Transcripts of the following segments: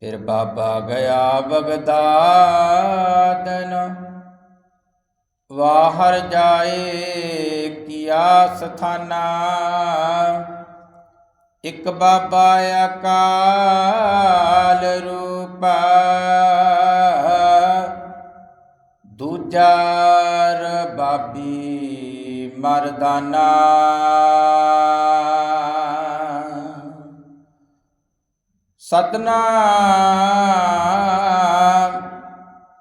ਫਿਰ ਬਾਬਾ ਗਿਆ ਬਗਦਾਦਨ। ਵਾਹਰ ਜਾਏ ਕੀਆ ਸਥਾਨਾ। ਇਕ ਬਾਬਾ ਅਕਾਲ ਰੂਪ। ਦੂਜਾ ਰਬਾਬੀ ਮਰਦਾਨਾ। ਸਤਨਾਮ।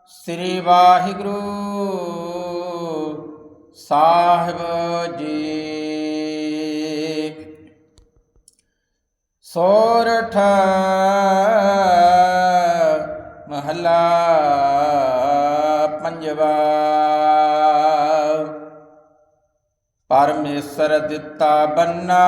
ਸ੍ਰੀ ਵਾਹਿਗੁਰੂ ਸਾਹਿਬ ਜੀ। ਸੋਰਠ ਮਹਲਾ ਪੰਜਵਾ। ਪਰਮੇਸ਼ਰ ਦਿੱਤਾ ਬੰਨਾ।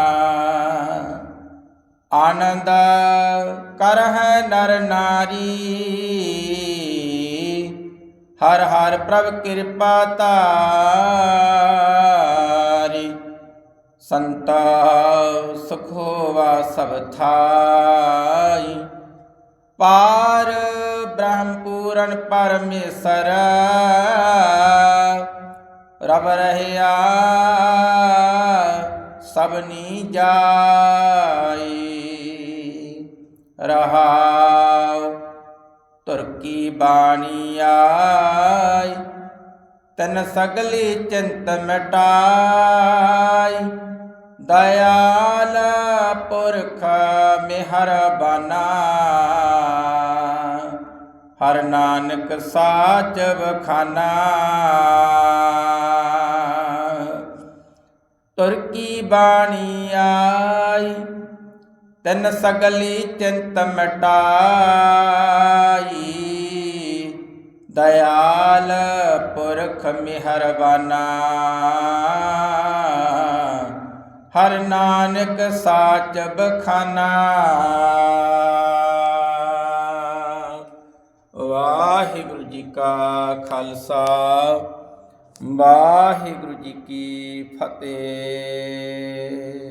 ਆਨੰਦ ਕਰਹਿ ਨਰ ਨਾਰੀ। ਹਰ ਹਰ ਪ੍ਰਭ ਕਿਰਪਾ ਧਾਰੀ। ਸੰਤਾ ਸੁਖੋਵਾ ਸਭ ਥਾਈ। ਪਾਰ ਬ੍ਰਹਮ ਪੂਰਨ ਪਰਮੇਸ਼ਰ। ਰਬ ਰਹਿਆ ਸਭਨੀ ਜਾਈ। ਰਹਾਉ ਤੁਰਕੀ ਬਾਣੀ ਆਈ? ਤਨ ਸਗਲੀ ਚਿੰਤ ਮਿਟਾਈ। ਦਇਆਲ ਪੁਰਖ ਮਿਹਰਬਾਨਾ ਹਰ ਨਾਨਕ ਸਾਚ ਬਖਾਨਾ ਤੁਰਕੀ ਬਾਣੀ ਆਈ? ਤਿੰਨ ਸਗਲੀ ਚਿੰਤ ਮਿਟਾਈ। ਦਇਆਲ ਪੁਰਖ ਮਿਹਰਬਾਨਾ ਹਰ ਨਾਨਕ ਸਾਚ ਬਖਾਨਾ। ਵਾਹਿਗੁਰੂ ਜੀ ਕਾ ਖਾਲਸਾ। ਵਾਹਿਗੁਰੂ ਜੀ ਕੀ ਫਤਿਹ।